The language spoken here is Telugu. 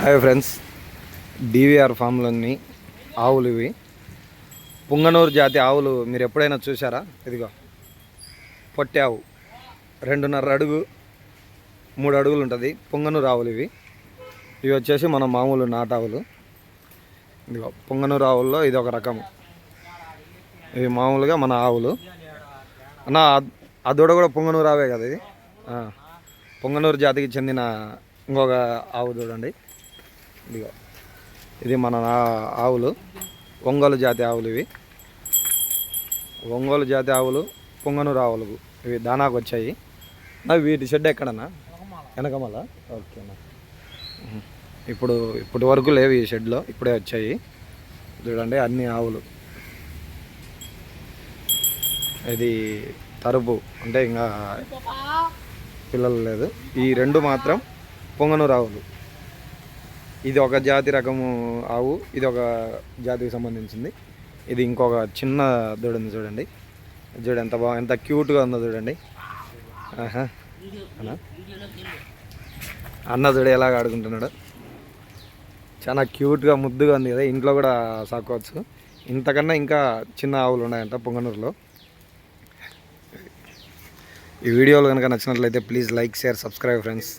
హాయ్ ఫ్రెండ్స్ డివిఆర్ ఫామ్లన్నీ ఆవులు ఇవి. పుంగనూరు జాతి ఆవులు మీరు ఎప్పుడైనా చూసారా ఇదిగో. పొట్టి ఆవు. రెండున్నర అడుగు మూడు అడుగులు ఉంటుంది. పుంగనూరు ఆవులు ఇవి. ఇవి వచ్చేసి మన మామూలు నాటావులు ఇదిగో పుంగనూరు ఆవుల్లో ఇది ఒక రకం ఇవి మామూలుగా మన ఆవులు. అన్న ఆ- దూడ కూడా పుంగనూరు ఆవే కదా ఇది? పొంగనూరు జాతికి చెందిన ఇంకొక ఆవు చూడండి. ఇదిగో. ఇది మన ఆవులు. ఒంగోలు జాతి ఆవులు ఇవి. ఒంగోలు జాతి ఆవులు పొంగనూరు ఆవులు ఇవి దానాకు వచ్చాయి. నా వీటి షెడ్ ఎక్కడన్నా? వెనకమల? ఓకేనా. ఇప్పుడు ఇప్పటి వరకు లేవు ఈ షెడ్లో ఇప్పుడే వచ్చాయి. చూడండి అన్ని ఆవులు. ఇది తరుపు అంటే ఇంకా పిల్లలు లేదు. ఈ రెండు మాత్రం పొంగనూరు ఆవులు. ఇది ఒక జాతి రకము ఆవు ఇది ఒక జాతికి సంబంధించింది. ఇది ఇంకొక చిన్న దూడ ఉంది చూడండి. చూడు ఎంత బాగా ఎంత క్యూట్గా ఉందో చూడండి. అన్న. అన్న చూడు ఎలాగ ఆడుకుంటున్నాడు. చాలా క్యూట్గా ముద్దుగా ఉంది కదా ఇంట్లో కూడా సాకోవచ్చు ఇంతకన్నా ఇంకా చిన్న ఆవులు ఉన్నాయంట పొంగనూరులో. ఈ వీడియోలు కనుక నచ్చినట్లయితే please like share subscribe friends.